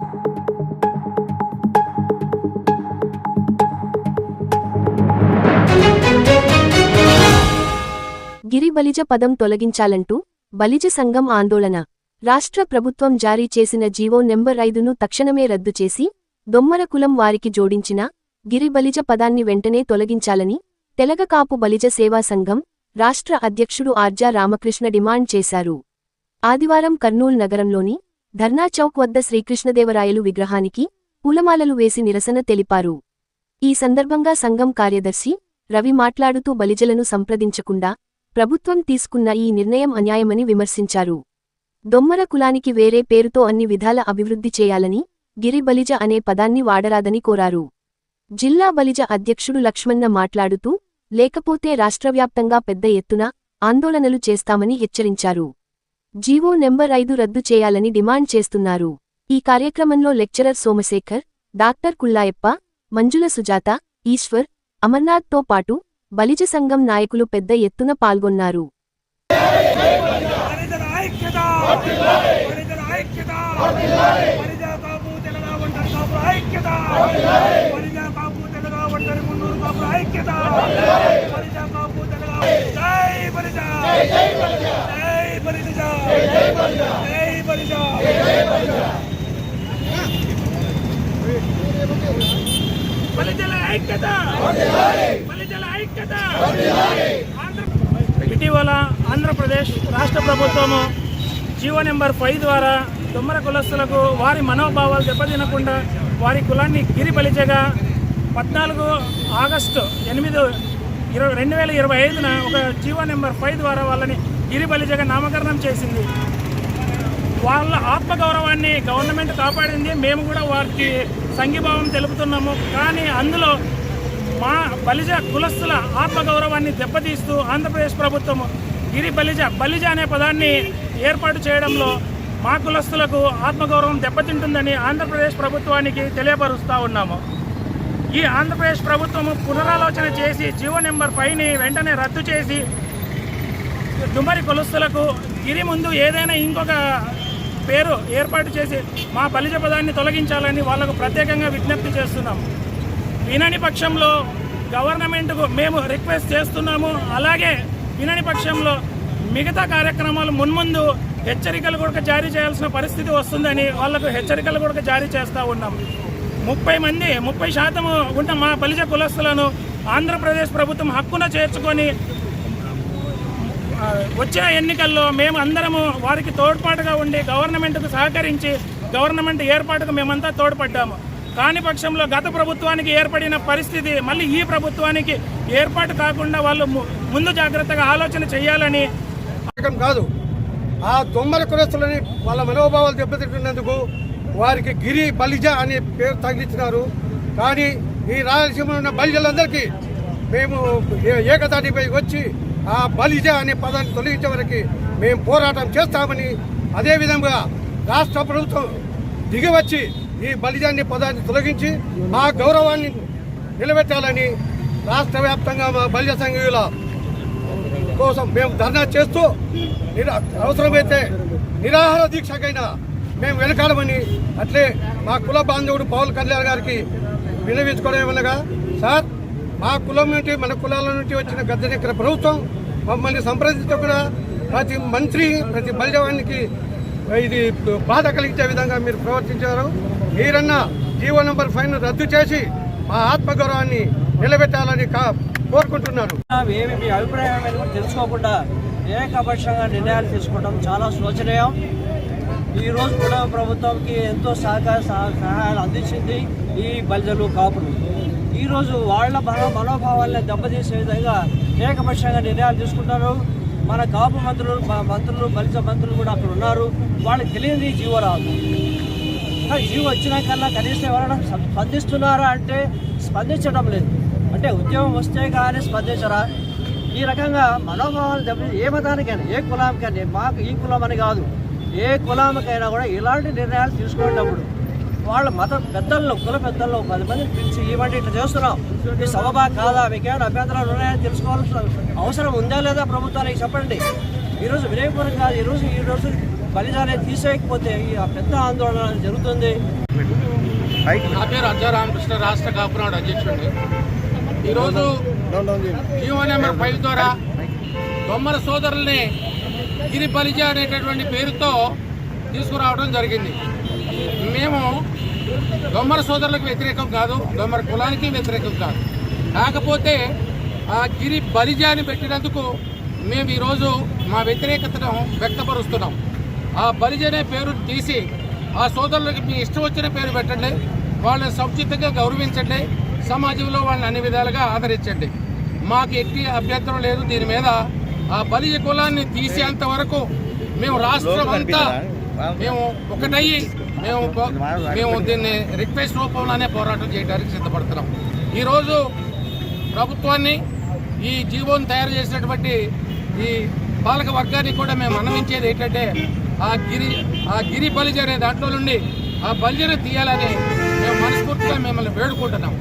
గిరి బలిజ పదం తొలగించాలంటూ బలిజ సంఘం ఆందోళన. రాష్ట్ర ప్రభుత్వం జారీ చేసిన జీవో నెంబర్ ఐదును తక్షణమే రద్దు చేసి దొమ్మర కులం వారికి జోడించిన గిరి బలిజ పదాన్ని వెంటనే తొలగించాలని తెలగకాపు బలిజ సేవా సంఘం రాష్ట్ర అధ్యక్షుడు ఆర్జా రామకృష్ణ డిమాండ్ చేశారు. ఆదివారం కర్నూల్ నగరంలోని ధర్నా చౌక్ వద్ద శ్రీకృష్ణదేవరాయలు విగ్రహానికి పూలమాలలు వేసి నిరసన తెలిపారు. ఈ సందర్భంగా సంఘం కార్యదర్శి రవి మాట్లాడుతూ బలిజలను సంప్రదించకుండా ప్రభుత్వం తీసుకున్న ఈ నిర్ణయం అన్యాయమని విమర్శించారు. దొమ్మర కులానికి వేరే పేరుతో అన్ని విధాల అభివృద్ధి చేయాలని గిరి బలిజ అనే పదాన్ని వాడరాదని కోరారు. జిల్లా బలిజ అధ్యక్షుడు లక్ష్మణ మాట్లాడుతూ లేకపోతే రాష్ట్రవ్యాప్తంగా పెద్ద ఎత్తున ఆందోళనలు చేస్తామని హెచ్చరించారు. జీవో నెంబర్ ఐదు రద్దు చేయాలని డిమాండ్ చేస్తున్నారు. ఈ కార్యక్రమంలో లెక్చరర్ సోమశేఖర్ డాక్టర్ కుల్లాయప్ప మంజుల సుజాత ఈశ్వర్ అమర్నాథ్తో పాటు బలిజ సంఘం నాయకులు పెద్ద ఎత్తున పాల్గొన్నారు. ఐక్యత హరిజన ఐక్యత హరిజ కాపు తెలంగాణ ఒంటరి కాపుల ఐక్యత హరిజ కాపు తెలంగాణ ఒంటరి మున్నూరు కాపుల ఐక్యత హరిజ కాపు తెలంగాణ జై బలిజ జై బలిజ జై బలిజ జై బలిజ బలిజల ఐక్యత బలిజల ఐక్యత ఆంధ్ర ఇటీవల ఆంధ్రప్రదేశ్ రాష్ట్ర ప్రభుత్వము జీవో నెంబర్ ఫైవ్ ద్వారా దుమ్మర కులస్తులకు వారి మనోభావాలు దెబ్బతినకుండా వారి కులాన్ని గిరి బలిజగా పద్నాలుగు ఆగస్టు ఎనిమిది ఇరవై రెండు వేల ఇరవై ఐదున ఒక జీవో నెంబర్ ఫైవ్ ద్వారా వాళ్ళని గిరి బలిజగా నామకరణం చేసింది. వాళ్ళ ఆత్మగౌరవాన్ని గవర్నమెంట్ కాపాడింది. మేము కూడా వారికి సంఘీభావం తెలుపుతున్నాము. కానీ అందులో మా బలిజ కులస్తుల ఆత్మగౌరవాన్ని దెబ్బతీస్తూ ఆంధ్రప్రదేశ్ ప్రభుత్వం గిరి బలిజ బలిజ అనే పదాన్ని ఏర్పాటు చేయడంలో మా కులస్తులకు ఆత్మగౌరవం దెబ్బతింటుందని ఆంధ్రప్రదేశ్ ప్రభుత్వానికి తెలియపరుస్తూ ఉన్నాము. ఈ ఆంధ్రప్రదేశ్ ప్రభుత్వము పునరాలోచన చేసి జీవో నెంబర్ ఫైవ్ని వెంటనే రద్దు చేసి దుమరి కులస్తులకు గిరి ముందు ఏదైనా ఇంకొక పేరు ఏర్పాటు చేసి మా బలిజ పదాన్ని తొలగించాలని వాళ్ళకు ప్రత్యేకంగా విజ్ఞప్తి చేస్తున్నాం. వినని పక్షంలో గవర్నమెంట్కు మేము రిక్వెస్ట్ చేస్తున్నాము. అలాగే వినని పక్షంలో మిగతా కార్యక్రమాలు మున్ముందు హెచ్చరికలు కూడా జారీ చేయాల్సిన పరిస్థితి వస్తుందని వాళ్ళకు హెచ్చరికలు కూడా జారీ చేస్తూ ఉన్నాం. ముప్పై మంది ముప్పై శాతము ఉన్న మా బలిజ కులస్తులను ఆంధ్రప్రదేశ్ ప్రభుత్వం హక్కున చేర్చుకొని వచ్చే ఎన్నికల్లో మేము అందరము వారికి తోడ్పాటుగా ఉండి గవర్నమెంట్కు సహకరించి గవర్నమెంట్ ఏర్పాటుకు మేమంతా తోడ్పడ్డాము. కాని పక్షంలో గత ప్రభుత్వానికి ఏర్పడిన పరిస్థితి మళ్ళీ ఈ ప్రభుత్వానికి ఏర్పాటు కాకుండా వాళ్ళు ము- ముందు జాగ్రత్తగా ఆలోచన చేయాలని కాదు. ఆ దొమ్మల కులస్తులని వాళ్ళ మనోభావాలు దెబ్బతింటున్నందుకు వారికి గిరి బలిజ అనే పేరు తగిలించినారు. కానీ ఈ రాయలసీమలో ఉన్న బలిజలందరికీ మేము ఏ- ఏకతాటిపై వచ్చి ఆ బలిజ అనే పదాన్ని తొలగించే వరకు మేము పోరాటం చేస్తామని అదేవిధంగా రాష్ట్ర ప్రభుత్వం దిగివచ్చి ఈ బలిజాన్ని పదాన్ని తొలగించి మా గౌరవాన్ని నిలబెట్టాలని రాష్ట్ర వ్యాప్తంగా మా బలిజ సంఘీయుల కోసం మేము ధర్నా చేస్తూ నిరా అవసరమైతే నిరాహార దీక్షకైనా మేము వెనకాడమని అట్లే మా కుల బాంధవుడు పవన్ కళ్యాణ్ గారికి విన్నవించుకోవడం ఏమనగా సార్ మా కులం నుండి మన కులాల నుండి వచ్చిన గద్దెనెక్కల ప్రభుత్వం మమ్మల్ని కూడా ప్రతి మంత్రి ప్రతి బలిజవానికి ఇది బాధ కలిగించే విధంగా మీరు ప్రవర్తించారు. మీరన్నా జీవో నెంబర్ ఫైవ్ రద్దు చేసి మా ఆత్మగౌరవాన్ని నిలబెట్టాలని కా కోరుకుంటున్నాను ఏమి మీ అభిప్రాయం తెలుసుకోకుండా ఏకపక్షంగా నిర్ణయాలు తీసుకోవడం చాలా శోచనీయం. ఈ రోజు కూడా ప్రభుత్వంకి ఎంతో సహకార సహ- సహాయాలు అందించింది ఈ బలిజలు కాపులు. ఈరోజు వాళ్ళ మన మనోభావాలను దెబ్బతీసే విధంగా ఏకపక్షంగా నిర్ణయాలు తీసుకుంటారు. మన కాపు మంత్రులు మంత్రులు బలిజ మంత్రులు కూడా అక్కడ ఉన్నారు. వాళ్ళకి తెలియదు జీవో రాదు. జీవో వచ్చినాకల్లా కనీసం ఎవరైనా స్పందిస్తున్నారా అంటే స్పందించడం లేదు. అంటే ఉద్యమం వస్తే కానీ స్పందించరా? ఈ రకంగా మనోభావాలు దెబ్బ ఏ మతానికైనా ఏ కులానికైనా మాకు ఈ కులం అని కాదు. ఏ కులానికైనా కూడా ఇలాంటి నిర్ణయాలు తీసుకునేటప్పుడు వాళ్ళ మత పెద్దల్లో కుల పెద్దల్లో పది మందిని పిలిచి ఇవ్వండి ఇట్లా చేస్తున్నాం ఈ సభబా కాదా? మీకేమైనా అభ్యంతరాలు ఉన్నాయని తెలుసుకోవాల్సిన అవసరం ఉందా లేదా ప్రభుత్వానికి చెప్పండి. ఈరోజు వినయపూర్వకం కాదు ఈరోజు ఈరోజు బలిజాన్ని తీసేయకపోతే ఈ ఆ పెద్ద ఆందోళన జరుగుతుంది. నా పేరు అజ్జారామకృష్ణ రాష్ట్ర కాపునాడు అధ్యక్షుడిని ఈరోజు జీవో నెంబర్ ఫైవ్ ద్వారా దొమ్మల సోదరుల్ని గిరి బలిజ అనేటటువంటి పేరుతో తీసుకురావడం జరిగింది. మేము దొమ్మర సోదరులకు వ్యతిరేకం కాదు దొమ్మర కులానికి వ్యతిరేకం కాదు. కాకపోతే ఆ గిరి బలిజాని పెట్టినందుకు మేము ఈరోజు మా వ్యతిరేకతను వ్యక్తపరుస్తున్నాం. ఆ బలిజనే పేరు తీసి ఆ సోదరులకు మీ ఇష్టం వచ్చిన పేరు పెట్టండి వాళ్ళని సముచితంగా గౌరవించండి సమాజంలో వాళ్ళని అన్ని విధాలుగా ఆదరించండి. మాకు ఎట్టి అభ్యంతరం లేదు దీని మీద. ఆ బలిజ కులాన్ని తీసేంత వరకు మేము రాష్ట్రం అంతా మేము ఒకటయ్యి మేము మేము దీన్ని రిక్వెస్ట్ రూపంలోనే పోరాటం చేయడానికి సిద్ధపడుతున్నాం. ఈరోజు ప్రభుత్వాన్ని ఈ జీవోని తయారు చేసినటువంటి ఈ పాలక వర్గానికి కూడా మేము అన్నవించేది ఏంటంటే ఆ గిరి ఆ గిరి బలిజ అనే దాంట్లో నుండి ఆ బలిజను తీయాలని మేము మనస్ఫూర్తిగా మిమ్మల్ని వేడుకుంటున్నాం.